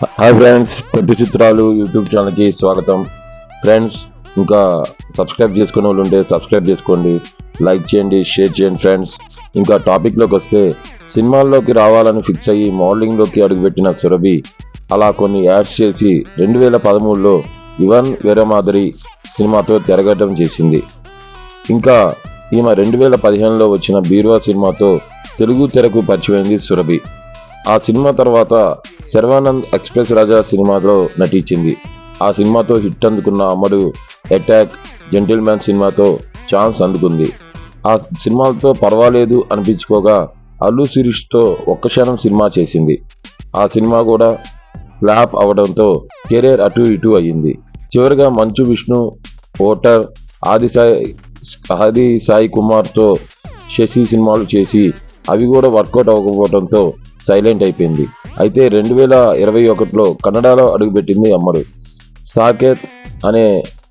Hi friends పెద్ద చిత్రాలు YouTube ఛానల్కి స్వాగతం. ఫ్రెండ్స్ ఇంకా సబ్స్క్రైబ్ చేసుకునే వాళ్ళు ఉంటే సబ్స్క్రైబ్ చేసుకోండి లైక్ చేయండి షేర్ చేయండి ఫ్రెండ్స్ ఇంకా టాపిక్లోకి వస్తే సినిమాల్లోకి రావాలని ఫిక్స్ అయ్యి మోడలింగ్లోకి అడుగుపెట్టిన సురభి అలా కొన్ని యాడ్స్ చేసి రెండు వేల పదమూడులో ఇవన్ వేరే మాదిరి సినిమాతో తెరగటం చేసింది. ఇంకా ఈమె రెండు వేల పదిహేనులో వచ్చిన బీరువా సినిమాతో తెలుగు తెరకు పరిచయమైంది సురభి. ఆ సినిమా తర్వాత శర్వానంద్ ఎక్స్ప్రెస్ రాజా సినిమాలో నటించింది. ఆ సినిమాతో హిట్ అందుకున్న అమ్మడు అటాక్ జెంటిల్మ్యాన్ సినిమాతో ఛాన్స్ అందుకుంది. ఆ సినిమాలతో పర్వాలేదు అనిపించుకోగా అల్లు శిరీష్తో ఒక్క క్షణం సినిమా చేసింది. ఆ సినిమా కూడా ఫ్లాప్ అవడంతో కెరీర్ అటు ఇటు అయ్యింది. చివరిగా మంచు విష్ణు ఓటర్ ఆది సాయి ఆది సాయి కుమార్తో శశి సినిమాలు చేసి అవి కూడా వర్కౌట్ అవ్వకపోవడంతో సైలెంట్ అయిపోయింది. అయితే రెండు వేల ఇరవై ఒకటిలో కన్నడలో అడుగుపెట్టింది అమ్మడు. సాకేత్ అనే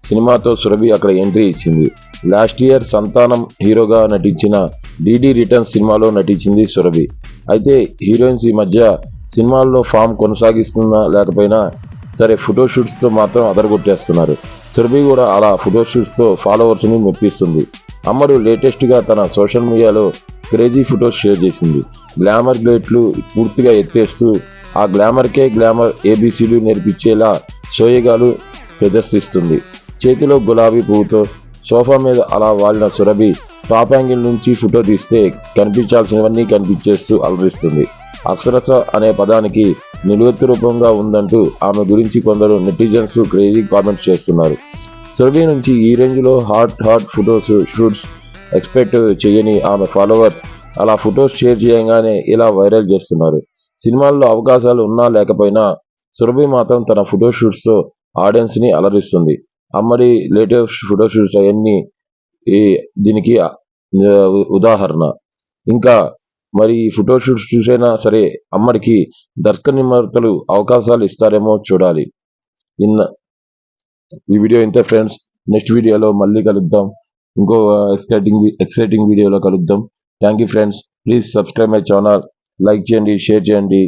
సినిమాతో సురభి అక్కడ ఎంట్రీ ఇచ్చింది. లాస్ట్ ఇయర్ సంతానం హీరోగా నటించిన డీడీ రిటర్న్ సినిమాలో నటించింది సురభి. అయితే హీరోయిన్స్ ఈ మధ్య సినిమాల్లో ఫామ్ కొనసాగిస్తున్నా లేకపోయినా సరే ఫోటోషూట్స్తో మాత్రం అదరగొట్టేస్తున్నారు. సురభి కూడా అలా ఫోటోషూట్స్తో ఫాలోవర్స్ని మెప్పిస్తుంది. అమ్మడు లేటెస్ట్గా తన సోషల్ మీడియాలో క్రేజీ ఫొటోస్ షేర్ చేసింది. గ్లామర్ ప్లేట్లు పూర్తిగా ఎత్తేస్తూ ఆ గ్లామర్కే గ్లామర్ ఏబీసీలు నేర్పించేలా సోయగాలు ప్రదర్శిస్తుంది. చేతిలో గులాబీ పువ్వుతో సోఫా మీద అలా వాలిన సురభి టాప్ యాంగిల్ నుంచి ఫోటో తీస్తే కనిపించాల్సినవన్నీ కనిపించేస్తూ అలరిస్తుంది. అక్షరస అనే పదానికి నిలువెత్తు రూపంగా ఉందంటూ ఆమె గురించి కొందరు నెటిజన్స్ క్రేజీ కామెంట్స్ చేస్తున్నారు. సురభి నుంచి ఈ రేంజ్లో hot hot photos shoots expect చేయని ఆమె ఫాలోవర్స్ అలా ఫొటోస్ షేర్ చేయగానే ఇలా వైరల్ చేస్తున్నారు. సినిమాల్లో అవకాశాలు ఉన్నా లేకపోయినా సురభి మాత్రం తన ఫోటోషూట్స్తో ఆడియన్స్ని అలరిస్తుంది. అమ్మడి లేటెస్ట్ ఫోటో షూట్స్ అవన్నీ ఈ దీనికి ఉదాహరణ. ఇంకా మరి ఈ ఫోటో షూట్స్ చూసైనా సరే అమ్మడికి దర్శక నిమర్తలు అవకాశాలు ఇస్తారేమో చూడాలి. ఇన్న ఈ వీడియో ఇంతే ఫ్రెండ్స్. నెక్స్ట్ వీడియోలో మళ్ళీ కలుద్దాం. ఇంకో ఎక్సైటింగ్ ఎక్సైటింగ్ వీడియోలో కలుద్దాం. Thank you friends please subscribe my channel like చేయండి షేర్ చేయండి